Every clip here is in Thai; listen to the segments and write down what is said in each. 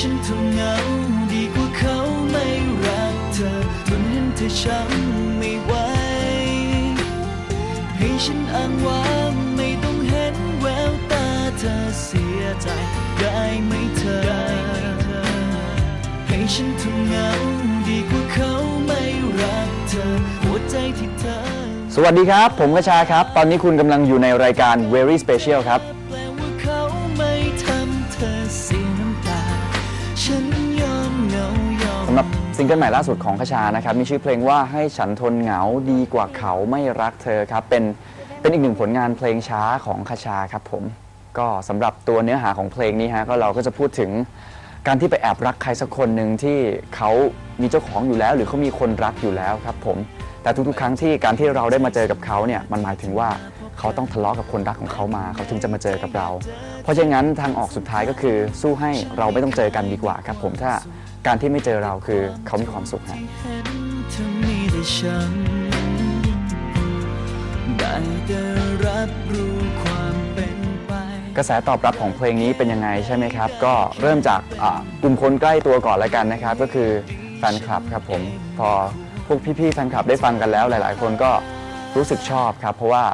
ฉันทนเงาดีกว่าเขาไม่รักเธอทนเห็นเธอช้ำไม่ไหวให้ฉันอ้างว้าไม่ต้องเห็นแววตาเธอเสียใจได้ไหมเธอ ให้ฉันทนเงาดีกว่าเขาไม่รักเธอหัวใจที่เธอ สวัสดีครับ ผมกระชาครับ ตอนนี้คุณกำลังอยู่ในรายการ Very Special ครับ ซิงเกิลใหม่ล่าสุดของคชานะครับมีชื่อเพลงว่าให้ฉันทนเหงาดีกว่าเขาไม่รักเธอครับเป็นเป็นอีกหนึ่งผลงานเพลงช้าของคชาครับผมก็สำหรับตัวเนื้อหาของเพลงนี้ฮะก็เราก็จะพูดถึงการที่ไปแอบรักใครสักคนหนึ่งที่เขามีเจ้าของอยู่แล้ว หรือเขามีคนรักอยู่แล้วครับผมแต่ทุกๆ ครั้งที่การที่เราได้มาเจอกับเขาเนี่ยมันหมายถึงว่า เขาต้องทะเลาะกับคนรักของเขามา เขาถึงจะมาเจอกับเรา เพราะฉะนั้นทางออกสุดท้ายก็คือสู้ให้เราไม่ต้องเจอกันดีกว่าครับผมถ้าการที่ไม่เจอเราคือเขามีความสุขฮะเห็นเธอมีแต่ฉันได้แต่รับรู้ความเป็นไปกระแสตอบรับของเพลงนี้เป็นยังไงใช่ไหมครับ ก็เริ่มจากอ่ากลุ่มคนใกล้ตัวก่อนแล้วกันนะครับ ก็คือแฟนคลับครับผม พอพวกพี่ๆแฟนคลับได้ฟังกันแล้วหลาย ๆ คนก็ รู้สึกชอบครับ เพราะว่า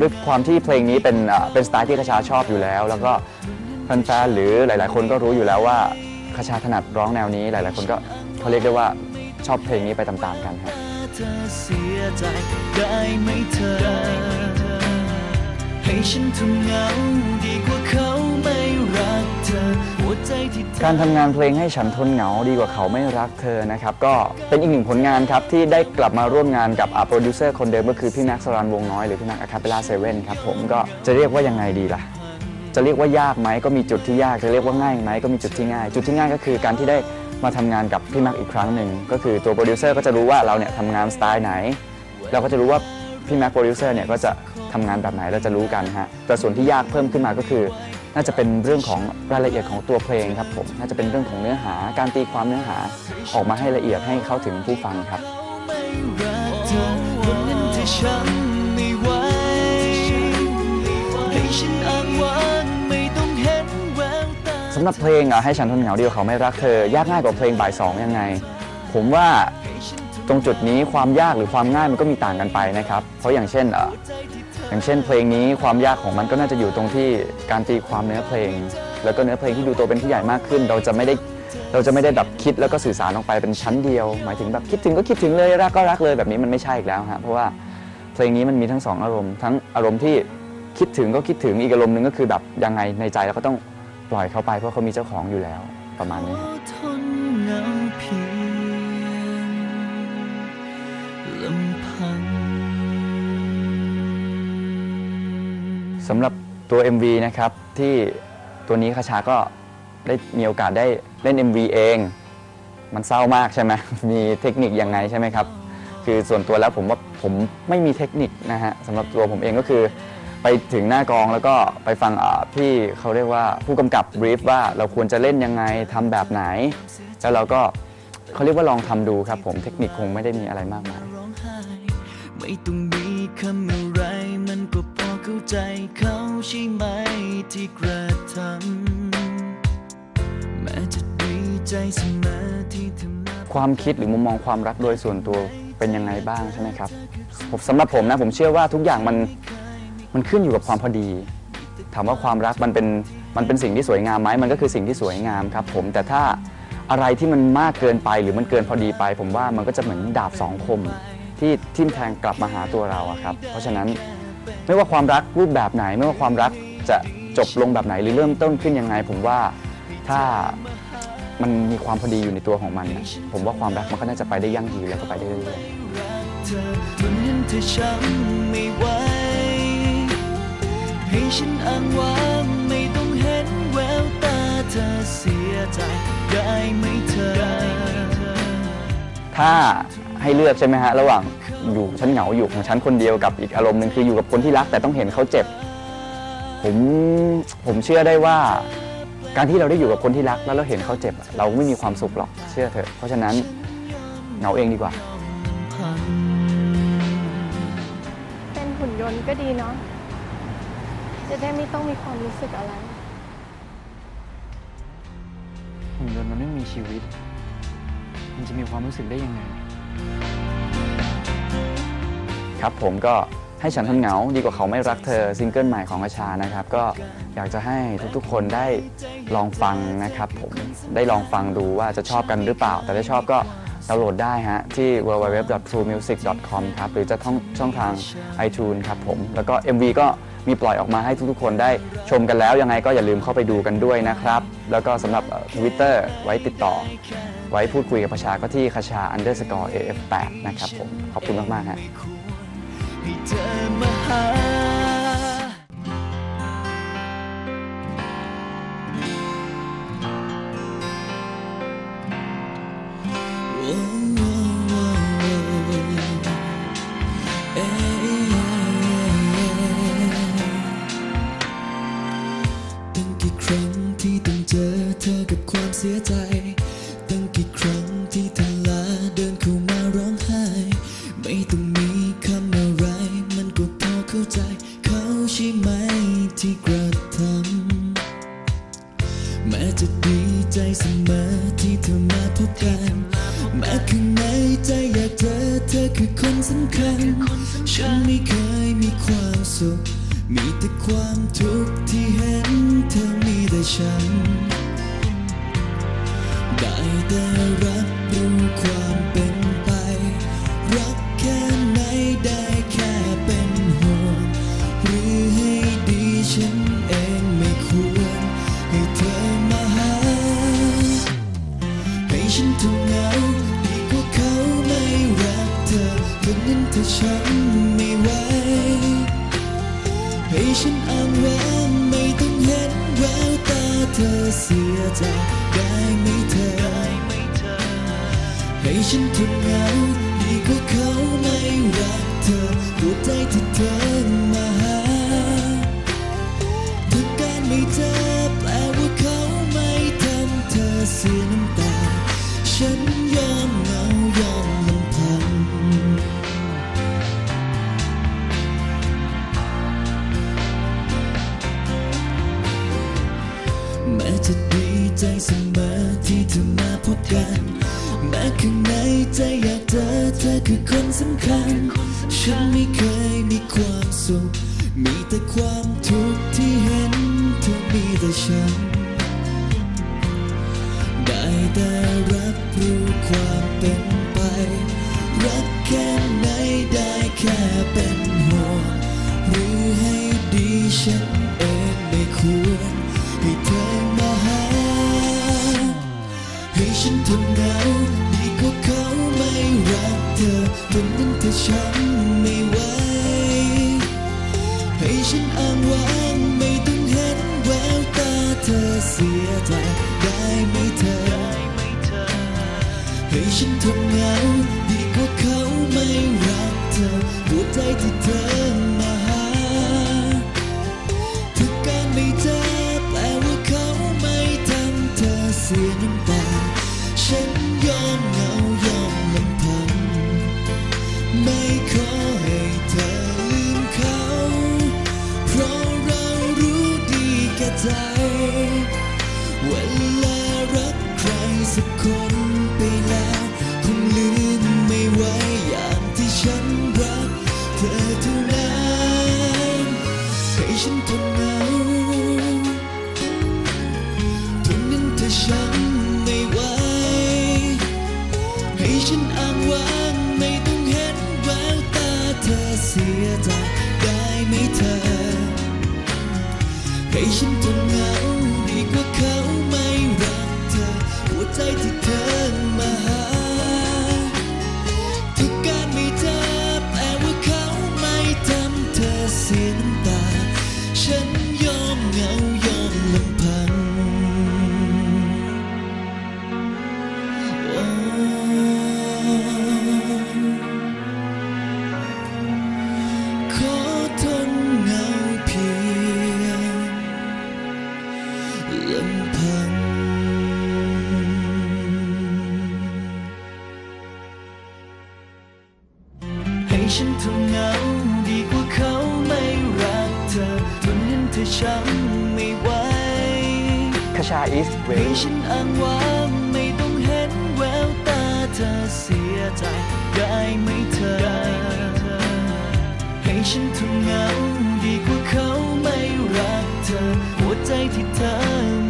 ด้วยความที่เพลงนี้เป็นเป็นสไตล์ที่คชาชอบอยู่แล้ว แล้วก็แฟนๆหรือหลาย ๆ คนก็รู้อยู่แล้วว่าคชาถนัดร้องแนวนี้หลาย ๆ คนก็เขาเรียกได้ว่าชอบเพลงนี้ไปตามๆกันครับให้ฉันทนเงาดีกว่า การทำงานเพลงให้ฉันทนเหงาดีกว่าเขาไม่รักเธอนะครับก็เป็นอีกหนึ่งผลงานครับที่ได้กลับมาร่วมงานกับโปรดิวเซอร์คนเดิมก็คือพี่แม็กซ์สรานวงน้อยหรือพี่แม็กซ์อะคาเปล่าเซเว่นครับผมก็จะเรียกว่ายังไงดีล่ะ จะเรียกว่ายากไหมก็มีจุดที่ยากจะเรียกว่าง่ายไหมก็มีจุดที่ง่าย จุดที่ง่ายก็คือการที่ได้มาทำงานกับพี่แม็กซ์อีกครั้งหนึ่งก็คือตัวโปรดิวเซอร์ก็จะรู้ว่าเราเนี่ยทำงานสไตล์ไหน เราก็จะรู้ว่าพี่แม็กซ์โปรดิวเซอร์เนี่ยก็จะทำงานแบบไหนเราจะรู้กันฮะแต่ส่วนที่ยากเพิ่มขึ้นมาก็คือ น่าจะเป็นเรื่องของรายละเอียดของตัวเพลงครับผมน่าจะเป็นเรื่องของเนื้อหาการตีความเนื้อหาออกมาให้ละเอียดให้เข้าถึงผู้ฟังครับสำหรับเพลงอะให้ฉันทนเหงาเดียวเขาไม่รักเธอ ยากง่ายกว่าเพลงบ่ายสองยังไง ผมว่าตรงจุดนี้ความยากหรือความง่ายมันก็มีต่างกันไปนะครับ เพราะอย่างเช่น อย่างเช่นเพลงนี้ความยากของมันก็น่าจะอยู่ตรงที่การตีความเนื้อเพลง แล้วก็เนื้อเพลงที่ดูโตเป็นผู้ใหญ่มากขึ้น เราจะไม่ได้เราจะไม่ได้แบบคิดแล้วก็สื่อสารออกไปเป็นชั้นเดียว หมายถึงแบบคิดถึงก็คิดถึงเลยรักก็รักเลยแบบนี้มันไม่ใช่อีกแล้วฮะเพราะว่าเพลงนี้มันมีทั้งสองอารมณ์ ทั้งอารมณ์ที่คิดถึงก็คิดถึงอีกอารมณ์หนึ่งก็คือแบบยังไงในใจเราก็ต้องปล่อยเขาไปเพราะเขามีเจ้าของอยู่แล้วประมาณนี้ สำหรับตัว MV นะครับที่ตัวนี้คาชาก็ได้มีโอกาสได้เล่น MV เอง มันเศร้ามากใช่ไหม มีเทคนิคยังไงใช่ไหมครับ คือส่วนตัวแล้วผมว่าผมไม่มีเทคนิคนะฮะสำหรับตัวผมเองก็คือ ไปถึงหน้ากองแล้วก็ไปฟังอ่าพี่เขาเรียกว่าผู้กำกับบรีฟว่าเราควรจะเล่นยังไงทำแบบไหน แล้วเราก็เขาเรียกว่าลองทำดูครับ ผมเทคนิคคงไม่ได้มีอะไรมากมายร้องไห้ไม่ต้องมีคำอะไรมันก็พอ เข้าใจเขาใช่ไหมที่กระทำแม้จะดีใจเสมอที่เธอมาความคิดหรือมุมมองความรักโดยส่วนตัวเป็นยังไงบ้างใช่ไหมครับผมสำหรับผมนะผมเชื่อว่าทุกอย่างมันมันขึ้นอยู่กับความพอดี ถามว่าความรักมันเป็นมันเป็นสิ่งที่สวยงามไหมมันก็คือสิ่งที่สวยงามครับ ผมแต่ถ้าอะไรที่มันมากเกินไปหรือมันเกินพอดีไป ผมว่ามันก็จะเหมือนดาบสองคมที่ทิ่มแทงกลับมาหาตัวเราครับ เพราะฉะนั้น ไม่ว่าความรักรูปแบบไหน ไม่ว่าความรักจะจบลงแบบไหนหรือเริ่มต้นขึ้นยังไง ผมว่าถ้ามันมีความพอดีอยู่ในตัวของมันนะผมว่าความรักมันก็น่าจะไปได้ยั่งยืนแล้วก็ไปได้เรื่อยให้ฉันอ้างว้างไม่ต้องเห็นแววตาเธอเสียใจได้ไหมเธอ ถ้าให้เลือกใช่ไหมฮะระหว่างอยู่ฉันเหงาอยู่ของฉันคนเดียวกับอีกอารมณ์หนึ่งคืออยู่กับคนที่รักแต่ต้องเห็นเขาเจ็บ ผมผมเชื่อได้ว่า การที่เราได้อยู่กับคนที่รักแล้วเราเห็นเขาเจ็บอะเราไม่มีความสุขหรอกเชื่อเถอะ เพราะฉะนั้นเหงาเองดีกว่า เป็นหุ่นยนต์ก็ดีเนาะจะได้ไม่ต้องมีความรู้สึกอะไรหุ่นยนต์มันไม่มีชีวิต มันจะมีความรู้สึกได้ยังไง ครับผมก็ให้ฉันทนเหงาดีกว่าเขาไม่รักเธอซิงเกิลใหม่ของอาชานะครับ ก็อยากจะให้ทุกๆคนได้ลองฟังนะครับผมได้ลองฟังดูว่าจะชอบกันหรือเปล่า แต่ถ้าชอบก็ ดาวน์โหลดได้ฮะ ที่ www.truemusic.com ครับ หรือจะท่องช่องทาง iTunes ครับผม แล้วก็ MV ก็มีปล่อยออกมาให้ทุกๆคนได้ชมกันแล้ว ยังไงก็อย่าลืมเข้าไปดูกันด้วยนะครับ แล้วก็สำหรับทวิตเตอร์ไว้ติดต่อ ไว้พูดคุยกับประชาก็ที่คชา underscore af8 นะครับผม ขอบคุณมากๆฮะ สียใจ ตั้งกี่ครั้งที่เธอลาเดินเข้ามาร้องไห้ ไม่ต้องมีคำอะไร มันก็พอเข้าใจ เขาใช่ไหมที่กระทำแม้จะดีใจเสมอที่เธอมาพบกันแม้ข้างในใจอยากเจอเธอคือคนสำคัญ ฉันไม่เคยมีความสุข มีแต่ความทุกข์ที่เห็นเธอมีแต่ฉัน ได้แต่รับรู้ความเป็นไป รักแค่ไหนได้แค่เป็นห่วงหรือให้ดีฉันเองไม่ควร ให้เธอมาหา ให้ฉันทนเงาดีกว่าเขาไม่รักเธอคนนั้นเธอฉันไม่ไหวให้ฉันอ้างว้างไม่ต้องเห็นแววตา เธอเสียใจได้ไหมเธอ ให้ฉันทนเหงาดีกว่าเขาไม่รักเธอหัวใจที่เธอมาหาถ้าการไม่เจอแปลว่าเขาไม่ทำเธอเสียน้ำตาฉัน ที่เธอมาพบกันแม้ข้างในใจอยากเจอเธอคือคนสำคัญ ฉันไม่เคยมีความสุข มีแต่ความทุกข์ที่เห็นเธอมีแต่ฉัน ได้แต่รับรู้ความเป็นไป รักแค่ไหนได้แค่เป็นห่วงหรือให้ดีฉันเอง รักเธอคนนั้นเธอฉันไม่ไหวให้ฉันอ้างว้างไม่ต้องเห็นแววตาเธอเสียใจได้ไหมเธอ ให้ฉันทนเหงาดีกว่าเขาไม่รักเธอหัวใจที่เธอมาหาถ้าการไม่เจอแปลว่าเขาไม่ทำเธอเสียน้ำตาฉันยอมเหงา ใจ เวลารักใครสักคน ให้ฉันทนเหงาดีกว่าเขา ฉันเทำเงาดีกว่าเขาไม่รักเธอทนเห็นเธอช้ำไม่ไหวคาชาอิสเวให้ฉันอ้างว้างไม่ต้องเห็นแววตาเธอเสียใจได้ไหมเธอ ให้ฉันเทำเงาดีกว่าเขาไม่รักเธอ หัวใจที่เธอ